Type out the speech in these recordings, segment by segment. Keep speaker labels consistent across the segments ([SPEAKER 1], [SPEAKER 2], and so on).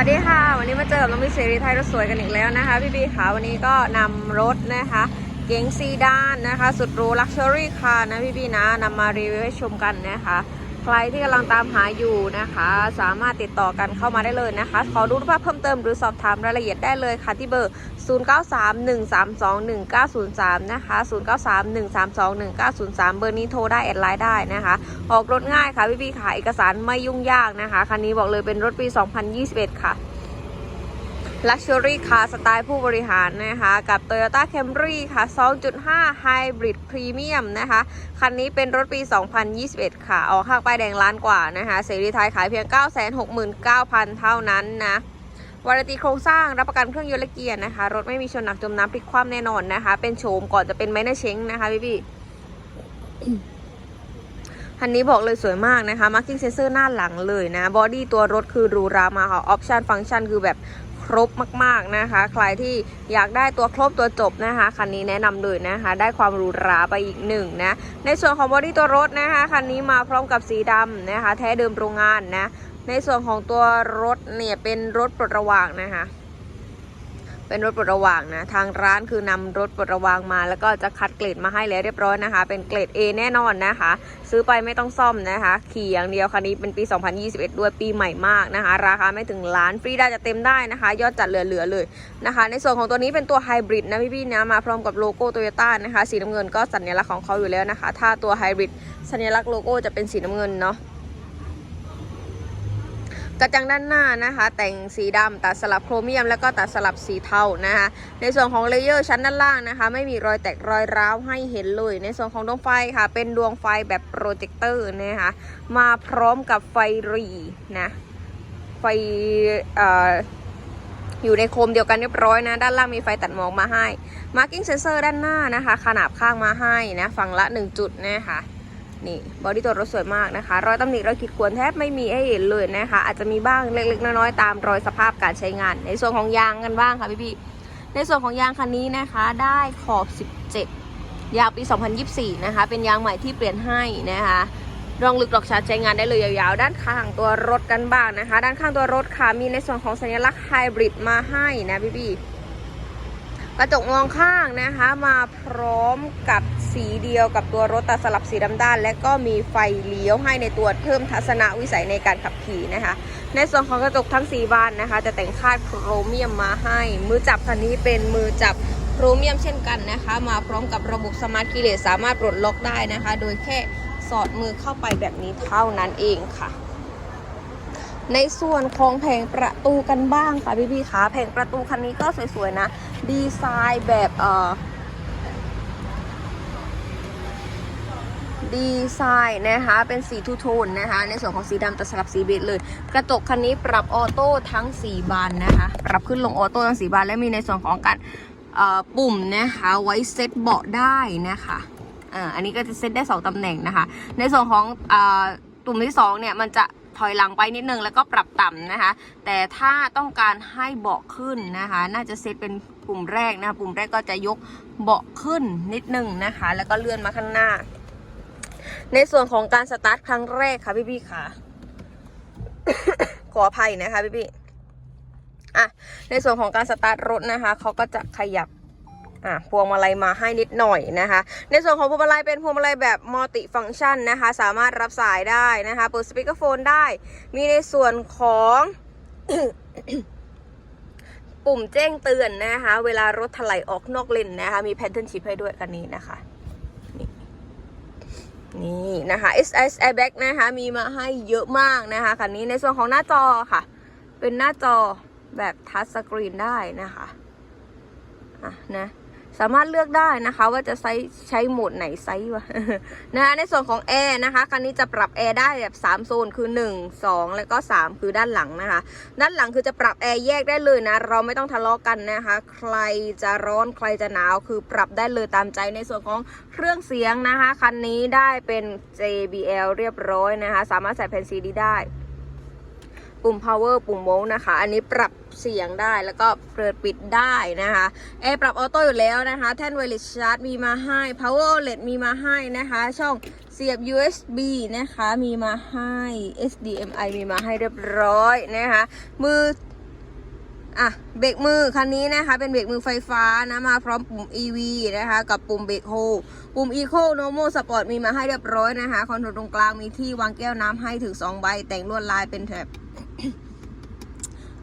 [SPEAKER 1] วัสดีค่ะ วันนี้มาเจอกับน้องมิเซรีไทยรถสวยกันอีกแล้วนะคะ พี่บีค่ะวันนี้ก็นำรถนะคะ เก๋งซีดานนะคะ สุดหรูลักชัวรี่คาร์นะพี่บีนะนำมารีวิวให้ชมกันนะคะ ใครที่กำลังตามหาอยู่นะคะ สามารถติดต่อกันเข้ามาได้เลยนะคะ ขอดูรูปภาพเพิ่มเติมหรือสอบถามรายละเอียดได้เลยค่ะที่เบอร์ 0931321903 นะคะ 0931321903 เบอร์นี้โทรได้แอดไลน์ได้นะคะ ออกรถง่ายค่ะพี่พี่ๆค่ะเอกสารไม่ยุ่งยากนะคะ คันนี้บอกเลยเป็นรถปี 2021 ค่ะ Luxury Car สไตล์ผู้บริหารนะคะ กับ Toyota Camry ค่ะ 2.5 Hybrid Premium นะคะ คันนี้เป็นรถปี 2021 ค่ะ ออกข้างป้ายแดงล้านกว่านะคะเสรีไทยขายเพียง 969,000 เท่านั้นนะวารันตีโครงสร้างรับประกันเครื่องยนต์และเกียร์นะคะ รถไม่มีชนหนักจมน้ำพลิกคว่ำแน่นอนนะคะ เป็นโฉมก่อนจะเป็นไมเนอร์เชงนะคะพี่พี่คันนี้บอกเลยสวยมากนะคะมาร์กิ้งเซนเซอร์หน้าหลังเลยนะ บอดี้ตัวรถคือรูรามาค่ะ ออปชันฟังก์ชันคือแบบ ครบมากๆนะคะ ใครที่อยากได้ตัวครบตัวจบนะคะคันนี้แนะนำเลยนะคะ ได้ความหรูหราไปอีกหนึ่งนะในส่วนของบอดี้ตัวรถนะคะคันนี้มาพร้อมกับสีดำนะคะ แท้เดิมโรงงานนะในส่วนของตัวรถเนี่ยเป็นรถปลดระวางนะคะ เป็นรถปลดระวางนะ ทางร้านคือนำรถปลดระวางมา แล้วก็จะคัดเกรดมาให้แล้วเรียบร้อยนะคะ เป็นเกรด A แน่นอนนะคะ ซื้อไปไม่ต้องซ่อมนะคะ ขี่อย่างเดียวคันนี้เป็นปี 2021 ด้วยปีใหม่มากนะคะ ราคาไม่ถึงล้านฟรีได้จะเต็มได้นะคะ ยอดจัดเหลือๆเลยนะคะ ในส่วนของตัวนี้เป็นตัวไฮบริดนะพี่ๆนะมาพร้อมกับโลโก้โตโยต้านะคะ สีน้ำเงินก็สัญลักษณ์ของเขาอยู่แล้วนะคะ ถ้าตัวไฮบริดสัญลักษณ์โลโก้จะเป็นสีน้ำเงินเนาะ กระจังด้านหน้านะคะ แต่งสีดำตัดสลับโครเมียม แล้วก็ตัดสลับสีเทานะคะ ในส่วนของเลเยอร์ชั้นด้านล่างนะคะ ไม่มีรอยแตกรอยร้าวให้เห็นเลย ในส่วนของดวงไฟค่ะ เป็นดวงไฟแบบโปรเจคเตอร์นะคะมาพร้อมกับไฟรีนะไฟเอ่ออยู่ในโคมเดียวกันเรียบร้อยนะ ด้านล่างมีไฟตัดหมอกมาให้ Marking Sensor ด้านหน้านะคะ ขนาบข้างมาให้นะฝั่งละ 1 จุดนะคะ นี่บอดี้ตัวรถสวยมากนะคะ รอยตำหนิรอยขีดข่วนแทบไม่มีให้เห็นเลยนะคะ อาจจะมีบ้างเล็กๆ น้อยๆ ตามรอยสภาพการใช้งาน ในส่วนของยางกันบ้างค่ะพี่ๆในส่วนของยางคันนี้นะคะได้ขอบ 17 ยางปี 2024 นะคะ เป็นยางใหม่ที่เปลี่ยนให้นะคะรองลึกหลอกชาร์จใช้งานได้เลยยาวๆ ด้านข้างตัวรถกันบ้างนะคะ ด้านข้างตัวรถค่ะมีในส่วนของสัญลักษณ์ไฮบริดมาให้นะพี่ๆ กระจกมองข้างนะคะ มาพร้อมกับสีเดียวกับตัวรถตัดสลับสีดำด้าน และก็มีไฟเลี้ยวให้ในตัวเพิ่มทัศนวิสัยในการขับขี่นะคะ ในส่วนของกระจกทั้ง4บานนะคะ จะแต่งคาดโครเมียมมาให้ มือจับคันนี้เป็นมือจับโครเมียมเช่นกันนะคะ มาพร้อมกับระบบสมาร์ทคีเลสสามารถปลดล็อกได้นะคะ โดยแค่สอดมือเข้าไปแบบนี้เท่านั้นเองค่ะ ในส่วนของแผงประตูกันบ้างค่ะพี่ๆคะแผงประตูคันนี้ก็สวยๆนะ ดีไซน์แบบเอ่อดีไซน์นะคะ เป็นสีทูโทนนะคะ ในส่วนของสีดำแต่สลับสีเบจเลย กระจกคันนี้ปรับออโต้ทั้ง 4 บานนะคะ ปรับขึ้นลงออโต้ทั้ง 4 บานและมีในส่วนของการปุ่มนะคะไว้เซตเบาะได้นะคะอ่าอันนี้ก็จะเซตได้ 2ตำแหน่งนะคะ ในส่วนของอตุ่มที่2เนี่ยมันจะ ถอยหลังไปนิดนึงแล้วก็ปรับต่ำนะคะ แต่ถ้าต้องการให้เบาะขึ้นนะคะ น่าจะเซตเป็นปุ่มแรกนะคะปุ่มแรกก็จะยกเบาะขึ้นนิดนึงนะคะ แล้วก็เลื่อนมาข้างหน้า ในส่วนของการสตาร์ทครั้งแรกค่ะพี่ๆค่ะ ขออภัยนะคะพี่ๆอะในส่วนของการสตาร์ทรถนะคะเขาก็จะขยับ อะพวงมาลัยมาให้นิดหน่อยนะคะ ในส่วนของพวงมาลัยเป็นพวงมาลัยแบบมัลติฟังก์ชันนะคะ สามารถรับสายได้นะคะเปิดสปีกเกอร์โฟนได้ มีในส่วนของปุ่มแจ้งเตือนนะคะ เวลารถถลายออกนอกเลนนะคะ มีแพนเทิร์นชิพให้ด้วยกันนี้นะคะนี่นี่นะคะ SIS Airbag นะคะ มีมาให้เยอะมากนะคะคันนี้ในส่วนของหน้าจอค่ะ เป็นหน้าจอแบบทัชสกรีนได้นะคะ อะนะ สามารถเลือกได้นะคะ ว่าจะใช้ใช้โหมดไหนไซส์วะนะคะในส่วนของแอร์นะคะคันนี้จะปรับแอร์ได้แบบ 3 โซนคือ 1 2 แล้วก็ 3 คือด้านหลังนะคะ ด้านหลังคือจะปรับแอร์แยกได้เลยนะ เราไม่ต้องทะเลาะกันนะคะ ใครจะร้อนใครจะหนาวคือปรับได้เลยตามใจในส่วนของเครื่องเสียงนะคะ คันนี้ได้เป็น JBL เรียบร้อยนะคะ สามารถใส่แผ่นซีดีได้ ปุ่ม power ปุ่มโมนะคะ อันนี้ปรับเสียงได้แล้วก็เปิดปิดได้นะคะแอร์ปรับออโต้อยู่แล้วนะคะ แท่นไวเลสชาร์จมีมาให้ power outlet มีมาให้นะคะ ช่องเสียบ USB นะคะ มีมาให้ HDMI มีมาให้เรียบร้อยนะคะ มือ อะเบรกมือคันนี้นะคะเป็นเบรกมือไฟฟ้านะมาพร้อมปุ่ม EV นะคะกับปุ่มเบรกโฮปุ่ม Eco Normal Sport มีมาให้เรียบร้อยนะคะคอนโทรลตรงกลางมีที่วางแก้วน้ำให้ถึง 2 ใบ แต่งลวดลายเป็นแถบ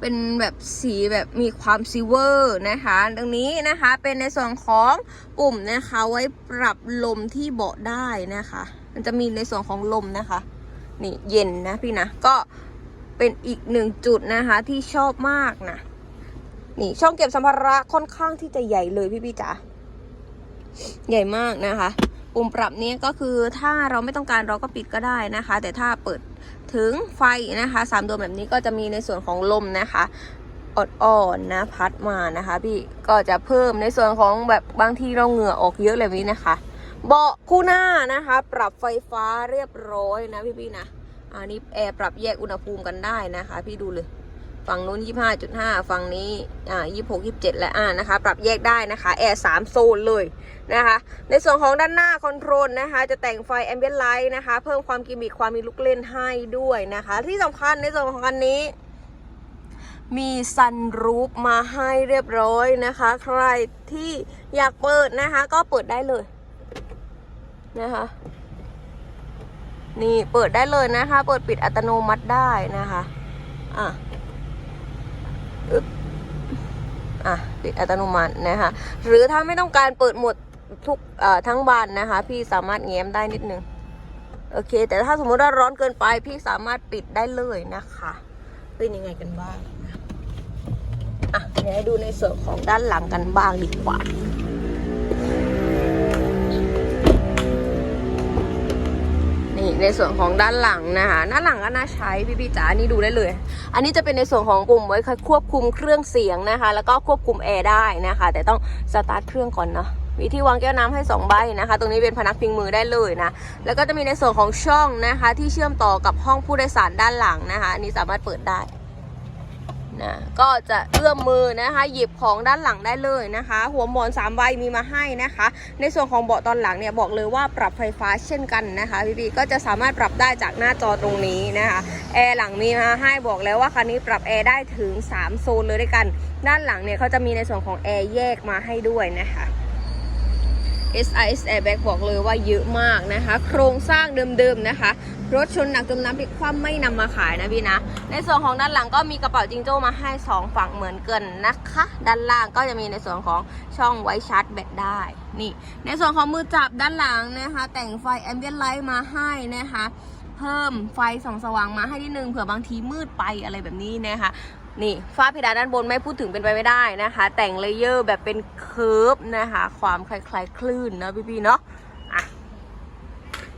[SPEAKER 1] เป็นแบบสีแบบมีความซิเวอร์นะคะ ตรงนี้นะคะเป็นในส่วนของปุ่มนะคะไว้ปรับลมที่เบาะได้นะคะ มันจะมีในส่วนของลมนะคะ นี่เย็นนะพี่นะ ก็เป็นอีกหนึ่งจุดนะคะที่ชอบมากนะ นี่ช่องเก็บสัมภาระค่อนข้างที่จะใหญ่เลยพี่พี่จ๋าใหญ่มากนะคะ ปุ่มปรับนี้ก็คือถ้าเราไม่ต้องการเราก็ปิดก็ได้นะคะ แต่ถ้าเปิดถึงไฟนะคะสามดวงแบบนี้ก็จะมีในส่วนของลมนะคะอ่อนๆนะพัดมานะคะ พี่ก็จะเพิ่มในส่วนของแบบบางทีเราเหงื่อออกเยอะเลยนี้นะคะ เบาะคู่หน้านะคะ ปรับไฟฟ้าเรียบร้อยนะพี่ๆนะอันนี้แอร์ปรับแยกอุณหภูมิกันได้นะคะ พี่ดูเลย ฝั่งนู้น 25.5 ฝั่งนี้อ่า26 27 และอ่านะคะ ปรับแยกได้นะคะ แอร์ 3 โซนเลยนะคะ ในส่วนของด้านหน้าคอนโทรลนะคะ จะแต่งไฟแอมเบียนไลท์นะคะ เพิ่มความกิมมิคความมีลูกเล่นให้ด้วยนะคะ ที่สำคัญในส่วนของคันนี้ มีซันรูฟมาให้เรียบร้อยนะคะ ใครที่อยากเปิดนะคะ ก็เปิดได้เลยนะคะนี่เปิดได้เลยนะคะ เปิดปิดอัตโนมัติได้นะคะ อะ อึ๊บอะปิดอัตโนมัตินะคะ หรือถ้าไม่ต้องการเปิดหมดทุกทั้งบานนะคะ พี่สามารถแง้มได้นิดนึง โอเค แต่ถ้าสมมติว่าร้อนเกินไป พี่สามารถปิดได้เลยนะคะ เป็นยังไงกันบ้างอะเดี๋ยวให้ดูในส่วนของด้านหลังกันบ้างดีกว่า ในส่วนของด้านหลังนะคะด้านหลังก็น่าใช้พี่พี่จ๋านี่ดูได้เลย อันนี้จะเป็นในส่วนของปุ่มไว้ควบคุมเครื่องเสียงนะคะ แล้วก็ควบคุมแอร์ได้นะคะ แต่ต้องสตาร์ทเครื่องก่อนเนาะมีที่วางแก้วน้ำให้ 2 ใบนะคะ ตรงนี้เป็นพนักพิงมือได้เลยนะ แล้วก็จะมีในส่วนของช่องนะคะ ที่เชื่อมต่อกับห้องผู้โดยสารด้านหลังนะคะ อันนี้สามารถเปิดได้ นะก็จะเอื้อมมือนะคะ หยิบของด้านหลังได้เลยนะคะ หัวหมอน3ใบมีมาให้นะคะ ในส่วนของเบาะตอนหลังเนี่ยบอกเลยว่าปรับไฟฟ้าเช่นกันนะคะพี่ๆก็จะสามารถปรับได้จากหน้าจอตรงนี้นะคะแอร์หลังมีมาให้บอกแล้วว่าคันนี้ปรับแอร์ได้ถึง 3 โซนเลยด้วยกัน ด้านหลังเนี่ยเขาจะมีในส่วนของแอร์แยกมาให้ด้วยนะคะ SIS Airbag บอกเลยว่าเยอะมากนะคะ โครงสร้างเดิมๆนะคะ รถชนหนักจมน้ำพลิกคว่ำไม่นำมาขายนะพี่นะ ในส่วนของด้านหลังก็มีกระเป๋าจิงโจ้มาให้ 2 ฝั่งเหมือนกันนะคะ ด้านล่างก็จะมีในส่วนของช่องไว้ชาร์จแบตได้นี่ ในส่วนของมือจับด้านหลังนะคะ แต่งไฟแอมเบียนไลท์มาให้นะคะเพิ่มไฟส่องสว่างมาให้นิดนึงเผื่อบางทีมืดไปอะไรแบบนี้นะคะนี่ฝ้าเพดานด้านบนไม่พูดถึงเป็นไปไม่ได้นะคะ แต่งเลเยอร์แบบเป็นเคิร์ฟนะคะ ความคล้ายๆคลื่นนะพี่ๆเนาะอะ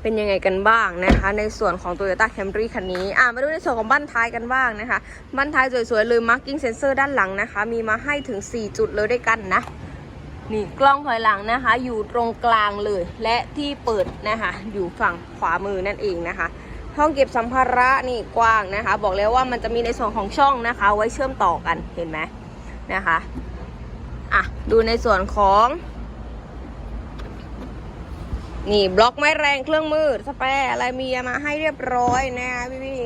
[SPEAKER 1] เป็นยังไงกันบ้างนะคะ ในส่วนของ Toyota Camry คันนี้อะมาดูในส่วนของบั้นท้ายกันบ้างนะคะบั้นท้ายสวยๆเลย Marking Sensor ด้านหลังนะคะ มีมาให้ถึง 4 จุดเลยด้วยกันนะนี่กล้องถอยหลังนะคะ อยู่ตรงกลางเลย และที่เปิดนะคะ อยู่ฝั่งขวามือนั่นเองนะคะ ห้องเก็บสัมภาระนี่กว้างนะคะ บอกแล้วว่ามันจะมีในส่วนของช่องนะคะ ไว้เชื่อมต่อกันเห็นไหมนะคะอะดูในส่วนของ นี่บล็อกไม้แรงเครื่องมือสแปรอะไรมีมาให้เรียบร้อยนะคะพี่พี่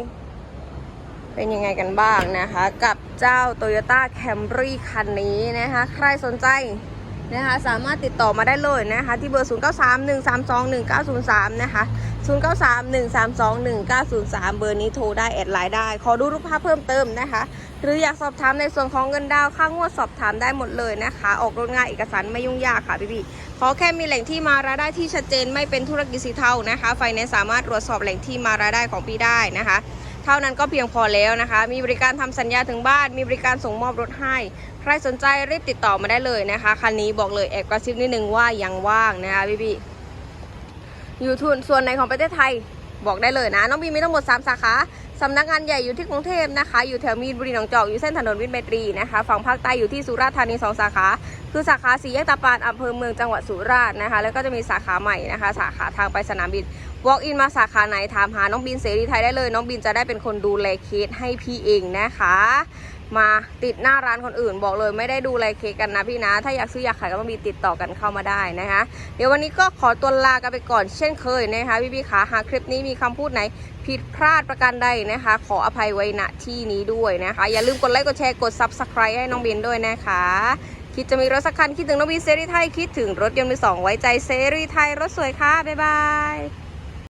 [SPEAKER 1] เป็นยังไงกันบ้างนะคะ กับเจ้า Toyota Camry คันนี้นะคะ ใครสนใจนะคะสามารถติดต่อมาได้เลยนะคะ ที่เบอร์ 0931321903 นะคะ 0931321903 เบอร์นี้โทรได้แอดไลน์ได้ ขอดูรูปภาพเพิ่มเติมนะคะ หรืออยากสอบถามในส่วนของเงินดาวค่างวดสอบถามได้หมดเลยนะคะ ออกรถง่ายเอกสารไม่ยุ่งยากค่ะพี่ๆ ขอแค่มีแหล่งที่มารายได้ที่ชัดเจนไม่เป็นธุรกิจสีเทานะคะไฟแนนซ์สามารถตรวจสอบแหล่งที่มารายได้ของพี่ได้นะคะ เท่านั้นก็เพียงพอแล้วนะคะ มีบริการทำสัญญาถึงบ้าน มีบริการส่งมอบรถให้ ใครสนใจรีบติดต่อมาได้เลยนะคะคันนี้บอกเลยแอบกระซิบนิดนึงว่ายังว่างนะคะพี่ๆอยู่ทุนส่วนไหนของประเทศไทย บอกได้เลยนะ น้องบีมีทั้งหมด 3 สาขาสำนักงานใหญ่อยู่ที่กรุงเทพนะคะ อยู่แถวมีนบุรีหนองจอกอยู่เส้นถนนวิทย์ไมตรีนะคะฝั่งภาคใต้อยู่ที่สุราษฎร์ธานี 2 สาขา คือสาขาสีแยกตาปานอำเภอเมืองจังหวัดสุราษฎร์นะคะ แล้วก็จะมีสาขาใหม่นะคะ สาขาทางไปสนามบิน walk in มาสาขาไหนถามหาน้องบินเสรีไทยได้เลย น้องบินจะได้เป็นคนดูแลเคสให้พี่เองนะคะ มาติดหน้าร้านคนอื่น บอกเลยไม่ได้ดูแลเคกันนะพี่นะ ถ้าอยากซื้ออยากขายก็ต้องมีติดต่อกันเข้ามาได้นะคะ เดี๋ยววันนี้ก็ขอตัวลากันไปก่อนเช่นเคยนะคะพี่พี่ขาหากคลิปนี้มีคำพูดไหนผิดพลาดประการใดนะคะ ขออภัยไว้ณที่นี้ด้วยนะคะ อย่าลืมกดไลค์กดแชร์กด subscribe ให้น้องบินด้วยนะคะ คิดจะมีรถสักคันคิดถึงน้องบินเซรีไทยคิดถึงรถยนต์มือสองไว้ใจเซรีไทยรถสวยค่ะบ๊ายบาย